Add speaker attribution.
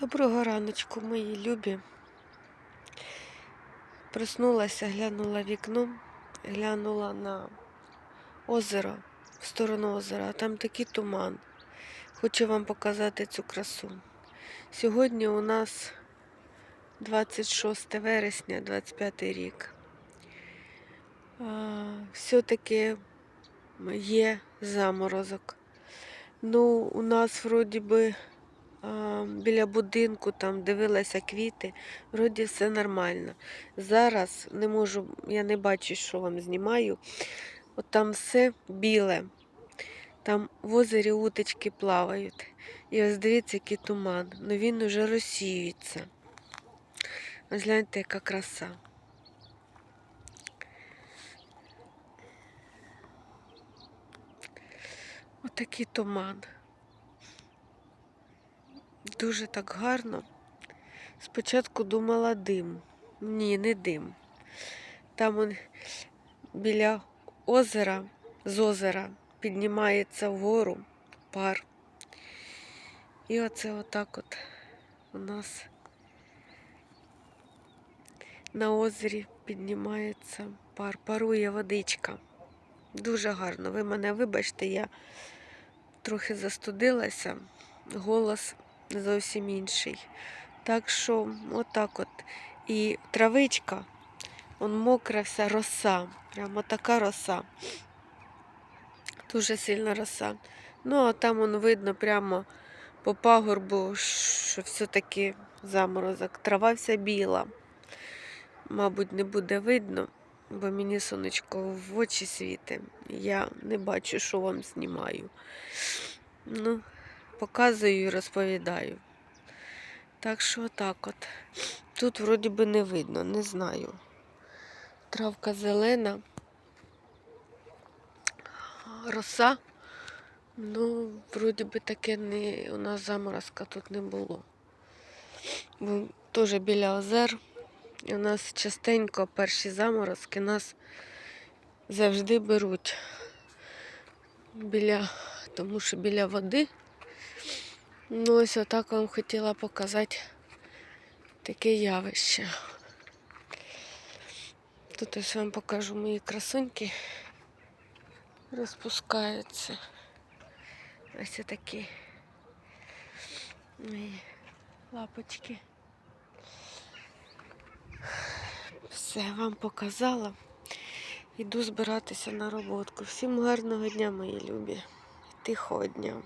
Speaker 1: Доброго раночку, мої любі. Проснулася, глянула вікно, глянула на озеро, в сторону озера, а там такий туман. Хочу вам показати цю красу. Сьогодні у нас 26 вересня, 25 рік. Все-таки є заморозок. Ну, у нас вроді би біля будинку там дивилася квіти, вроді все нормально. Зараз не можу, я не бачу, що вам знімаю. От там все біле. Там в озері уточки плавають. І ось дивіться, який туман. Ну він уже розсіюється. Ось гляньте, яка краса. Отакий туман. Дуже так гарно. Спочатку думала дим. Ні, не дим. Там он біля озера, з озера піднімається вгору пар. І оце отак от у нас на озері піднімається пар, парує водичка. Дуже гарно. Ви мене вибачте, я трохи застудилася, голос зовсім інший. Так що, отак от. І травичка, он мокра вся роса. Прямо така роса. Дуже сильна роса. Ну, а там он видно прямо по пагорбу, що все-таки заморозок. Трава вся біла. Мабуть, не буде видно, бо мені сонечко в очі світить. Я не бачу, що вам знімаю. Ну, показую і розповідаю. Так що так от. Тут вроді би не видно, не знаю. Травка зелена. Роса. Ну, вроді би таке не, у нас заморозка тут не було. Бо теж біля озер. І у нас частенько перші заморозки нас завжди беруть біля, тому що біля води. Ну, ось отак вам хотіла показати таке явище. Тут ось вам покажу мої красуньки. Розпускаються. Ось такі мої лапочки. Все вам показала. Іду збиратися на роботку. Всім гарного дня, мої любі. Тихого дня.